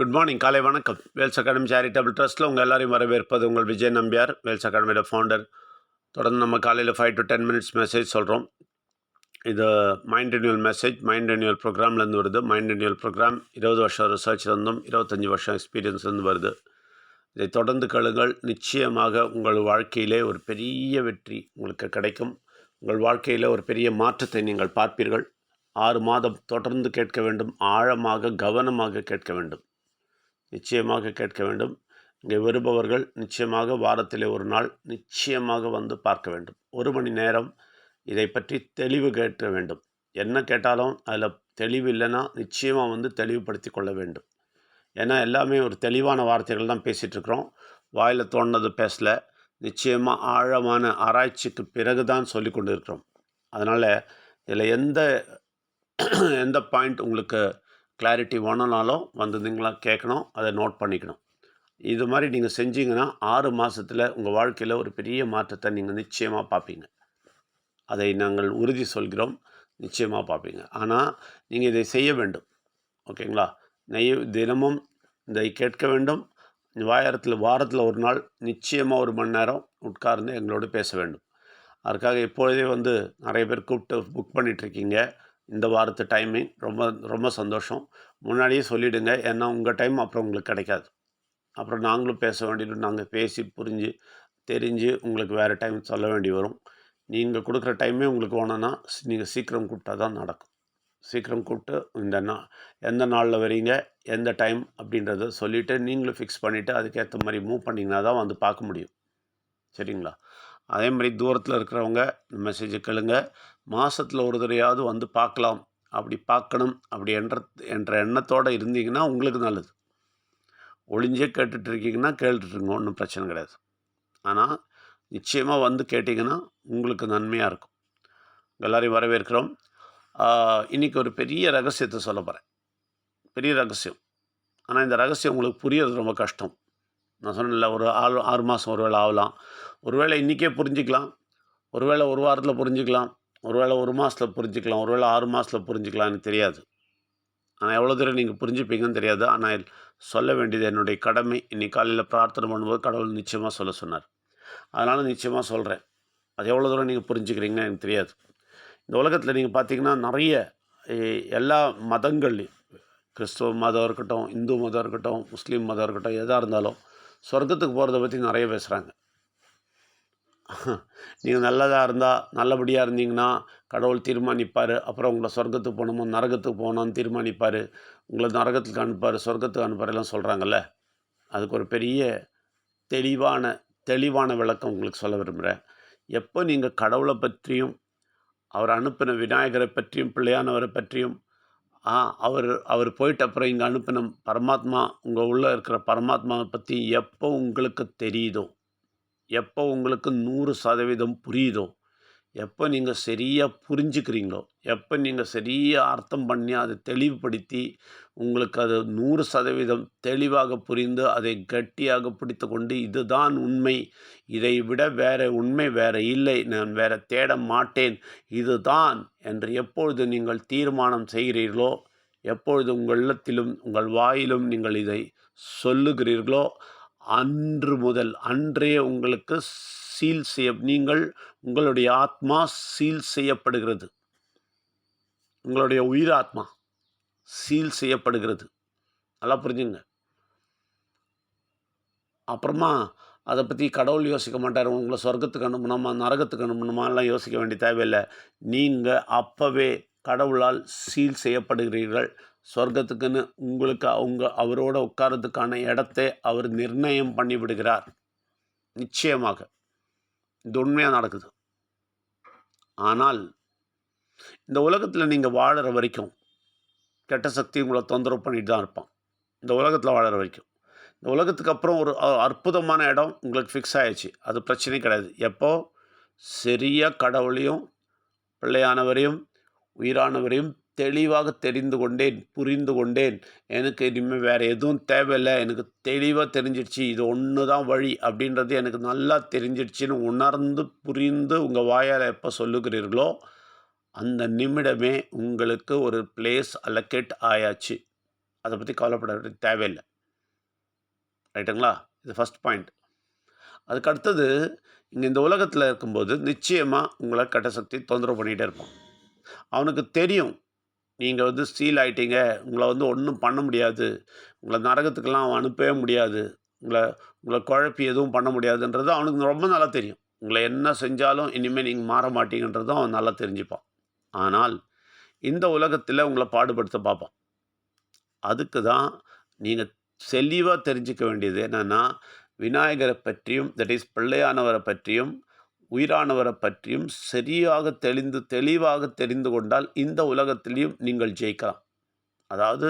Good morning காலை வணக்கம். Wales academy charitable ட்ரஸ்ட்டில் உங்கள் எல்லாரையும் வரவேற்பது உங்கள் விஜய் நம்பியார் வேல்ஸ் அகாடமியோட ஃபவுண்டர் தொடர்ந்து நம்ம காலையில் five to ten minutes message சொல்கிறோம் இது mind renewal message mind renewal ப்ரோக்ராம்லேருந்து வருது. மைண்ட் ரினியூவல் ப்ரோக்ராம் இருபது வருஷம் ரிசர்ச்லேருந்தும் இருபத்தஞ்சி வருஷம் எக்ஸ்பீரியன்ஸ்லேருந்து வருது. இதை தொடர்ந்து கேளுங்கள். நிச்சயமாக உங்கள் வாழ்க்கையிலே ஒரு பெரிய வெற்றி உங்களுக்கு கிடைக்கும். உங்கள் வாழ்க்கையில் ஒரு பெரிய மாற்றத்தை நீங்கள் பார்ப்பீர்கள். ஆறு மாதம் தொடர்ந்து கேட்க வேண்டும். ஆழமாக கவனமாக கேட்க வேண்டும். நிச்சயமாக கேட்க வேண்டும். இங்கே வருபவர்கள் நிச்சயமாக வாரத்திலே ஒரு நாள் நிச்சயமாக வந்து பார்க்க வேண்டும். ஒரு மணி நேரம் இதை பற்றி தெளிவு கேட்க வேண்டும். என்ன கேட்டாலும் அதில் தெளிவு இல்லைன்னா நிச்சயமாக வந்து தெளிவுபடுத்தி கொள்ள வேண்டும். ஏன்னா எல்லாமே ஒரு தெளிவான வார்த்தைகள் தான் பேசிகிட்ருக்குறோம் வாயில் தோணுனது பேசல. நிச்சயமாக ஆழமான ஆராய்ச்சிக்கு பிறகு தான் சொல்லி கொண்டு இருக்கிறோம் அதனால் இதில் எந்த எந்த பாயிண்ட் உங்களுக்கு கிளாரிட்டி வேணும்னாலும் வந்ததுங்களா கேட்கணும் அதை நோட் பண்ணிக்கணும். இது மாதிரி நீங்கள் செஞ்சீங்கன்னா ஆறு மாதத்தில் உங்கள் வாழ்க்கையில் ஒரு பெரிய மாற்றத்தை நீங்கள் நிச்சயமாக பார்ப்பீங்க. அதை நாங்கள் உறுதி சொல்கிறோம் நிச்சயமாக பார்ப்பீங்க. ஆனால் நீங்கள் இதை செய்ய வேண்டும். ஓகேங்களா? நெய் தினமும் இதை கேட்க வேண்டும். வாரத்தில் வாரத்தில் ஒரு நாள் நிச்சயமாக ஒரு மணி நேரம் உட்கார்ந்து எங்களோடு பேச வேண்டும். அதுக்காக இப்பொழுதே வந்து நிறைய பேர் கூப்பிட்டு புக் பண்ணிகிட்ருக்கீங்க இந்த வாரத்து டைமிங் ரொம்ப ரொம்ப சந்தோஷம். முன்னாடியே சொல்லிவிடுங்க ஏன்னா உங்கள் டைம் அப்புறம் உங்களுக்கு கிடைக்காது. அப்புறம் நாங்களும் பேச வேண்டியது நாங்கள் பேசி புரிஞ்சு தெரிஞ்சு உங்களுக்கு வேறு டைம் சொல்ல வேண்டி வரும். நீங்கள் கொடுக்குற டைமே உங்களுக்கு வேணும்னா நீங்கள் சீக்கிரம் கூப்பிட்டா தான் நடக்கும். சீக்கிரம் கூப்பிட்டு இந்த நா எந்த நாளில் வரீங்க எந்த டைம் அப்படின்றத சொல்லிவிட்டு நீங்களும் ஃபிக்ஸ் பண்ணிவிட்டு அதுக்கேற்ற மாதிரி மூவ் பண்ணிங்கன்னா தான் வந்து பார்க்க முடியும். சரிங்களா? அதே மாதிரி தூரத்தில் இருக்கிறவங்க மெசேஜை கேளுங்கள் மாதத்தில் ஒரு தடையாவது வந்து பார்க்கலாம். அப்படி பார்க்கணும். அப்படி என்ற என்ற எண்ணத்தோடு இருந்தீங்கன்னா உங்களுக்கு நல்லது. ஒளிஞ்சே கேட்டுட்டு இருக்கீங்கன்னா கேட்டுட்ருங்க. ஒன்றும் பிரச்சனை கிடையாது. ஆனால் நிச்சயமாக வந்து கேட்டிங்கன்னா உங்களுக்கு நன்மையாக இருக்கும். எல்லோரையும் வரவேற்கிறோம். இன்றைக்கி ஒரு பெரிய ரகசியத்தை சொல்ல போகிறேன் பெரிய ரகசியம். ஆனால் இந்த ரகசியம் உங்களுக்கு புரியறது ரொம்ப கஷ்டம். நான் சொன்னேன்ல ஒரு ஆறு ஆறு மாதம் ஒரு வேளை ஆகலாம். ஒரு வேளை இன்றைக்கே புரிஞ்சிக்கலாம். ஒரு வேளை ஒரு வாரத்தில் புரிஞ்சிக்கலாம். ஒரு வேளை ஒரு மாதத்தில் புரிஞ்சுக்கலாம் ஒரு வேளை ஆறு மாதத்தில் புரிஞ்சிக்கலாம்னு தெரியாது. ஆனால் எவ்வளோ தூரம் நீங்கள் புரிஞ்சுப்பீங்கன்னு தெரியாது. ஆனால் சொல்ல வேண்டியது என்னுடைய கடமை. இன்றைக்கி காலையில் பிரார்த்தனை பண்ணும்போது கடவுள் நிச்சயமாக சொல்ல சொன்னார். அதனால் நிச்சயமாக சொல்கிறேன் அது எவ்வளோ தூரம் நீங்கள் புரிஞ்சுக்கிறீங்கன்னு எனக்கு தெரியாது. இந்த உலகத்தில் நீங்கள் பார்த்தீங்கன்னா நிறைய எல்லா மதங்கள்லையும் கிறிஸ்துவ மதம் இருக்கட்டும் இந்து மதம் இருக்கட்டும் முஸ்லீம் மதம் இருக்கட்டும் எதாக இருந்தாலும் சொர்க்கத்துக்கு போகிறத பற்றி நிறைய பேசுகிறாங்க நீங்கள் நல்லதாக இருந்தால் நல்லபடியாக இருந்தீங்கன்னா கடவுள் தீர்மானிப்பார். அப்புறம் உங்களை சொர்க்கத்துக்கு போகணுமோ நரகத்துக்கு போகணும்னு தீர்மானிப்பார். உங்களை நரகத்துக்கு அனுப்பார் சொர்க்கத்துக்கு அனுப்பார் எல்லாம் சொல்கிறாங்கல்ல அதுக்கு ஒரு பெரிய தெளிவான தெளிவான விளக்கம் உங்களுக்கு சொல்ல விரும்புகிறேன் எப்போ நீங்கள் கடவுளை பற்றியும் அவர் அனுப்பின விநாயகரை பற்றியும் பிள்ளையானவரை பற்றியும் அவர் அவர் போயிட்ட அப்புறம் இங்கே அனுப்பின பரமாத்மா உங்கள் உள்ளே இருக்கிற பரமாத்மாவை பற்றி எப்போ உங்களுக்கு தெரியுதோ எப்போ உங்களுக்கு நூறு சதவீதம் புரியுதோ எப்போ நீங்கள் சரியாக புரிஞ்சுக்கிறீங்களோ எப்போ நீங்கள் சரியாக அர்த்தம் பண்ணி அதை தெளிவுபடுத்தி உங்களுக்கு அது நூறு சதவீதம் தெளிவாக புரிந்து அதை கட்டியாக பிடித்து கொண்டு இதுதான் உண்மை இதை விட வேறு உண்மை வேறு இல்லை நான் வேறு தேட மாட்டேன் இதுதான் என்று எப்பொழுது நீங்கள் தீர்மானம் செய்கிறீர்களோ எப்பொழுது உங்கள் இல்லத்திலும் உங்கள் வாயிலும் நீங்கள் இதை சொல்லுகிறீர்களோ அன்று முதல் அன்றே உங்களுக்கு சீல் செய்ய நீங்கள் உங்களுடைய ஆத்மா சீல் செய்யப்படுகிறது. உங்களுடைய உயிர் ஆத்மா சீல் செய்யப்படுகிறது. நல்லா புரிஞ்சுங்க. அப்புறமா அதை பற்றி கடவுள் யோசிக்க மாட்டார். உங்களை சொர்க்கத்துக்கு அனுப்பணுமா நரகத்துக்கு அனுப்பணுமாலாம் யோசிக்க வேண்டிய தேவையில்லை. நீங்கள் அப்போவே கடவுளால் சீல் செய்யப்படுகிறீர்கள். சொர்க்கத்துக்குன்னு உங்களுக்கு அவங்க அவரோட உட்காரத்துக்கான இடத்தை அவர் நிர்ணயம் பண்ணி விடுகிறார். நிச்சயமாக. இது உண்மையாக நடக்குது. ஆனால் இந்த உலகத்தில் நீங்கள் வாழற வரைக்கும் கெட்ட சக்தி உங்களை தொந்தரவு பண்ணிட்டு தான் இருப்பான். இந்த உலகத்தில் வாழற வரைக்கும். இந்த உலகத்துக்கு அப்புறம் ஒரு அற்புதமான இடம் உங்களுக்கு ஃபிக்ஸ் ஆகிடுச்சு அது பிரச்சனை கிடையாது. எப்போ? சரியாக கடவுளையும் பிள்ளையானவரையும் உயிரானவரையும் தெளிவாக தெரிந்து கொண்டேன் புரிந்து கொண்டேன். எனக்கு இனிமேல் வேறு எதுவும் தேவையில்லை. எனக்கு தெளிவாக தெரிஞ்சிடுச்சு. இது ஒன்று தான் வழி அப்படின்றது எனக்கு நல்லா தெரிஞ்சிடுச்சின்னு உணர்ந்து புரிந்து உங்கள் வாயால் எப்போ சொல்லுகிறீர்களோ அந்த நிமிடமே உங்களுக்கு ஒரு பிளேஸ் அலக்கேட் ஆயாச்சு. அதை பற்றி கவலைப்பட தேவையில்லை. ரைட்டுங்களா? இது ஃபஸ்ட் பாயிண்ட் அதுக்கு அடுத்தது இங்கே இந்த உலகத்தில் இருக்கும்போது நிச்சயமாக உங்களை கட்ட சக்தி தொந்தரவு பண்ணிகிட்டே இருப்பான். அவனுக்கு தெரியும். நீங்கள் வந்து ஸ்டீல் ஆகிட்டீங்க உங்களை வந்து ஒன்றும் பண்ண முடியாது. உங்களை நரகத்துக்கெல்லாம் அவன் அனுப்பவே முடியாது. உங்களை உங்களை குழப்பி எதுவும் பண்ண முடியாதுன்றது அவனுக்கு ரொம்ப நல்லா தெரியும். உங்களை என்ன செஞ்சாலும் இனிமேல் நீங்கள் மாற மாட்டீங்கன்றதும் அவன் நல்லா தெரிஞ்சுப்பான். ஆனால் இந்த உலகத்தில் உங்களை பாடுபடுத்த பார்ப்பான். அதுக்கு தான் நீங்கள் தெளிவாக தெரிஞ்சுக்க வேண்டியது என்னென்னா விநாயகரை பற்றியும் தட் இஸ் பிள்ளையானவரை பற்றியும் உயிரானவரை பற்றியும் சரியாக தெளிந்து தெளிவாக தெரிந்து கொண்டால் இந்த உலகத்திலையும் நீங்கள் ஜெயிக்கலாம். அதாவது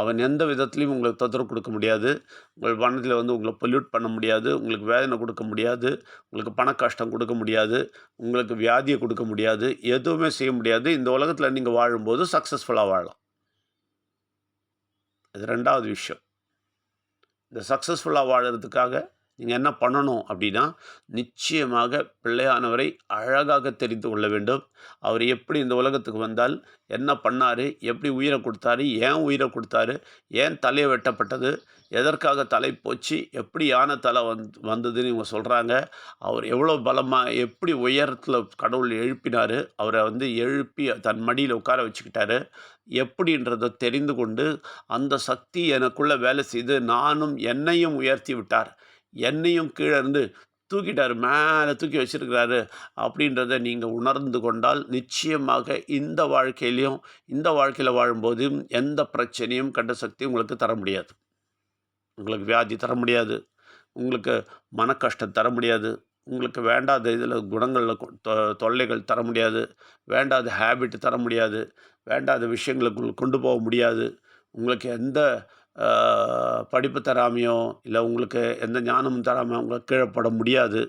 அவன் எந்த விதத்துலையும் உங்களுக்கு தொந்தரவு கொடுக்க முடியாது. உங்கள் பணத்தில் வந்து உங்களை பொல்யூட் பண்ண முடியாது. உங்களுக்கு வேதனை கொடுக்க முடியாது. உங்களுக்கு பண கஷ்டம் கொடுக்க முடியாது. உங்களுக்கு வியாதியை கொடுக்க முடியாது. எதுவுமே செய்ய முடியாது. இந்த உலகத்தில் நீங்கள் வாழும்போது சக்ஸஸ்ஃபுல்லாக வாழலாம். இது ரெண்டாவது விஷயம். இந்த சக்ஸஸ்ஃபுல்லாக வாழறதுக்காக நீங்கள் என்ன பண்ணணும் அப்படின்னா நிச்சயமாக பிள்ளையானவரை அழகாக தெரிந்து கொள்ள வேண்டும். அவர் எப்படி இந்த உலகத்துக்கு வந்தால் என்ன பண்ணார் எப்படி உயிரை கொடுத்தாரு ஏன் உயிரை கொடுத்தாரு ஏன் தலையை வெட்டப்பட்டது எதற்காக தலை போச்சு எப்படி யானை தலை வந் வந்ததுன்னு இவங்க சொல்கிறாங்க அவர் எவ்வளோ பலமாக எப்படி உயரத்தில் கடவுள் எழுப்பினார் அவரை வந்து எழுப்பி தன் மடியில் உட்கார வச்சுக்கிட்டாரு எப்படின்றதை தெரிந்து கொண்டு அந்த சக்தி எனக்குள்ளே வேலை செய்து நானும் என்னையும் உயர்த்தி விட்டார். என்னையும் கீழே இருந்து தூக்கிட்டார் மேலே தூக்கி வச்சிருக்கிறாரு அப்படின்றத நீங்கள் உணர்ந்து கொண்டால் நிச்சயமாக இந்த வாழ்க்கையிலையும் இந்த வாழ்க்கையில் வாழும்போதும் எந்த பிரச்சனையும் கண்ட சக்தி உங்களுக்கு தர முடியாது. உங்களுக்கு வியாதி தர முடியாது. உங்களுக்கு மன கஷ்டம் தர முடியாது. உங்களுக்கு வேண்டாத இதில் குணங்களில் தொல்லைகள் தர முடியாது. வேண்டாத ஹேபிட் தர முடியாது. வேண்டாத விஷயங்களுக்கு கொண்டு போக முடியாது. உங்களுக்கு எந்த படிப்பு தராமையோ இல்லை உங்களுக்கு எந்த ஞானமும் தராமல் உங்களை கீழே முடியாது.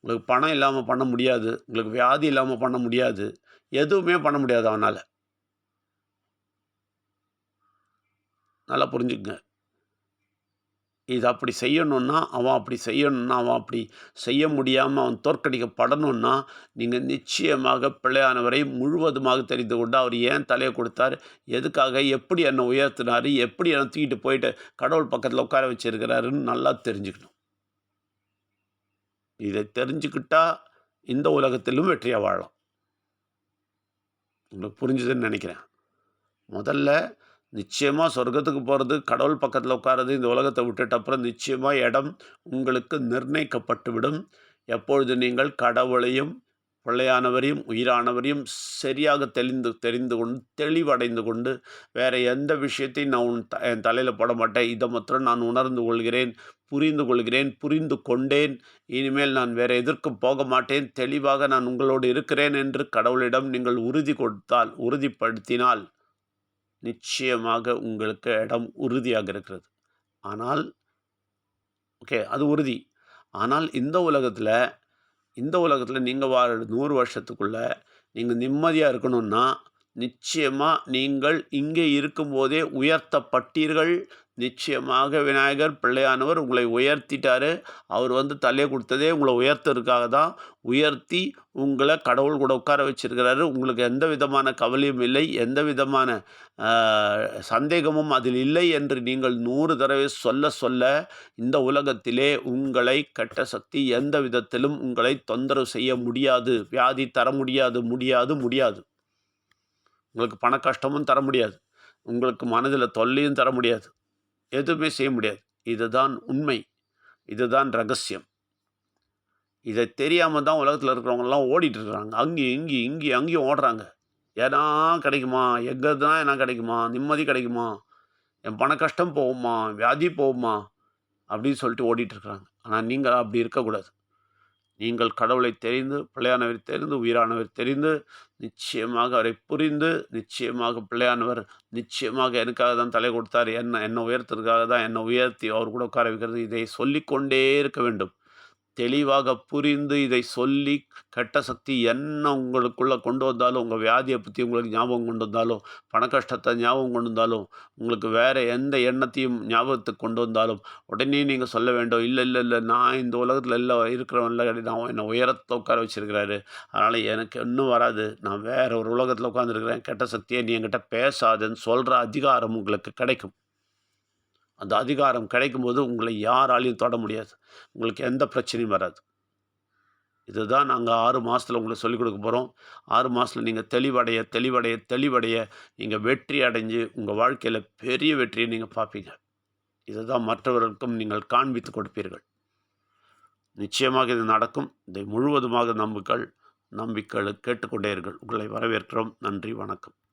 உங்களுக்கு பணம் இல்லாமல் பண்ண முடியாது. உங்களுக்கு வியாதி இல்லாமல் பண்ண முடியாது. எதுவுமே பண்ண முடியாது அவனால். நல்லா புரிஞ்சுக்குங்க. இது அப்படி செய்யணுன்னா அவன் அப்படி செய்யணுன்னா அவன் அப்படி செய்ய முடியாமல் அவன் தோற்கடிக்கப்படணுன்னா நீங்கள் நிச்சயமாக பிள்ளையானவரை முழுவதுமாக தெரிந்து கொண்டு அவர் ஏன் தலையை கொடுத்தார்? எதுக்காக? எப்படி என்னை உயர்த்தினார்? எப்படி என்னை தூக்கிட்டு போயிட்டு கடவுள் பக்கத்தில் உட்கார வச்சுருக்கிறாருன்னு நல்லா தெரிஞ்சுக்கணும். இதை தெரிஞ்சுக்கிட்டா இந்த உலகத்திலும் வெற்றியாக வாழலாம். உங்களுக்கு புரிஞ்சுதுன்னு நினைக்கிறேன். முதல்ல நிச்சயமாக சொர்க்கத்துக்கு போகிறது கடவுள் பக்கத்தில் உட்காரது இந்த உலகத்தை விட்டுட்ட அப்புறம் நிச்சயமாக இடம் உங்களுக்கு நிர்ணயிக்கப்பட்டுவிடும் எப்பொழுது நீங்கள் கடவுளையும் பிள்ளையானவரையும் உயிரானவரையும் சரியாக தெளிந்து தெரிந்து கொண்டு தெளிவடைந்து கொண்டு வேறு எந்த விஷயத்தையும் நான் உன் த என் தலையில் போட மாட்டேன். இதை மாத்திரம் நான் உணர்ந்து கொள்கிறேன் புரிந்து கொள்கிறேன் புரிந்து கொண்டேன். இனிமேல் நான் வேறு எதற்கும் போக மாட்டேன். தெளிவாக நான் உங்களோடு இருக்கிறேன் என்று கடவுளிடம் நீங்கள் உறுதி கொடுத்தால் உறுதிப்படுத்தினால் நிச்சயமாக உங்களுக்கு இடம் உறுதியாக இருக்கிறது. ஆனால் ஓகே அது உறுதி. ஆனால் இந்த உலகத்தில் இந்த உலகத்தில் நீங்கள் வாழ நூறு வருஷத்துக்குள்ளே நீங்கள் நிம்மதியாக இருக்கணும்னா நிச்சயமாக நீங்கள் இங்கே இருக்கும்போதே உயர்த்தப்பட்டீர்கள் நிச்சயமாக விநாயகர் பிள்ளையானவர் உங்களை உயர்த்திட்டார். அவர் வந்து தலையை கொடுத்ததே உங்களை உயர்த்ததுக்காக தான். உயர்த்தி உங்களை கடவுள் கூட உட்கார வச்சிருக்கிறாரு. உங்களுக்கு எந்த விதமான கவலையும் இல்லை. எந்த விதமான சந்தேகமும் அதில் இல்லை என்று நீங்கள் நூறு தடவை சொல்ல சொல்ல இந்த உலகத்திலே உங்களை கெட்ட சக்தி எந்த விதத்திலும் உங்களை தொந்தரவு செய்ய முடியாது. வியாதி தர முடியாது. முடியாது. முடியாது. உங்களுக்கு பண கஷ்டமும் தர முடியாது. உங்களுக்கு மனதில் தொல்லையும் தர முடியாது. எதுவுமே செய்ய முடியாது. இதுதான் உண்மை. இதுதான் ரகசியம். இதை தெரியாமல் தான் உலகத்தில் இருக்கிறவங்கலாம் ஓடிட்டுருக்குறாங்க அங்கேயும் இங்கேயும் இங்கேயும் அங்கேயும் ஓடுறாங்க. ஏன்னா கிடைக்குமா? எங்கே தான் என்ன கிடைக்குமா? நிம்மதி கிடைக்குமா? என் பண கஷ்டம் போகுமா? வியாதி போகுமா? அப்படின்னு சொல்லிட்டு ஓடிட்டுருக்குறாங்க ஆனால் நீங்கள் அப்படி இருக்கக்கூடாது. நீங்கள் கடவுளை தெரிந்து பிள்ளையானவர் தெரிந்து உயிரானவர் தெரிந்து நிச்சயமாக அவரை புரிந்து நிச்சயமாக பிள்ளையானவர் நிச்சயமாக எனக்காக தான் தலை கொடுத்தார் என்ன என்னை உயர்த்துறதுக்காக தான் என்னை உயர்த்தி அவர் கூட உட்கார வைக்கிறது இதை சொல்லிக்கொண்டே இருக்க வேண்டும். தெளிவாக புரிந்து இதை சொல்லி கெட்ட சக்தி என்ன உங்களுக்குள்ளே கொண்டு வந்தாலும் உங்கள் வியாதியை பற்றி உங்களுக்கு ஞாபகம் கொண்டு வந்தாலும் பண கஷ்டத்தை ஞாபகம் கொண்டு வந்தாலும் உங்களுக்கு வேறு எந்த எண்ணத்தையும் ஞாபகத்துக்கு கொண்டு வந்தாலும் உடனே நீங்கள் சொல்ல வேண்டும். இல்லை இல்லை இல்லை நான் இந்த உலகத்தில் எல்லாம் இருக்கிறவன்ல நான் என்னை உயரத்தை உட்கார வச்சுருக்கிறாரு. அதனால் எனக்கு இன்னும் வராது. நான் வேறு ஒரு உலகத்தில் உட்காந்துருக்கிறேன் கெட்ட சக்தியை நீ என்கிட்ட பேசாதுன்னு சொல்கிற அதிகாரம் உங்களுக்கு கிடைக்கும். அந்த அதிகாரம் கிடைக்கும்போது உங்களை யாராலையும் தொட முடியாது. உங்களுக்கு எந்த பிரச்சனையும் வராது. இதுதான் நாங்கள் ஆறு மாதத்தில் உங்களுக்கு சொல்லிக் கொடுக்க போகிறோம் ஆறு மாதத்தில் நீங்கள் தெளிவடைய தெளிவடைய தெளிவடைய நீங்கள் வெற்றி அடைஞ்சு உங்கள் வாழ்க்கையில் பெரிய வெற்றியை நீங்கள் பார்ப்பீங்க. இதுதான் மற்றவர்களுக்கும் நீங்கள் காண்பித்து கொடுப்பீர்கள். நிச்சயமாக இது நடக்கும். இதை முழுவதுமாக நம்புக்கள் நம்பிக்கை கேட்டுக்கொண்டேர்கள் உங்களை வரவேற்கிறோம். நன்றி. வணக்கம்.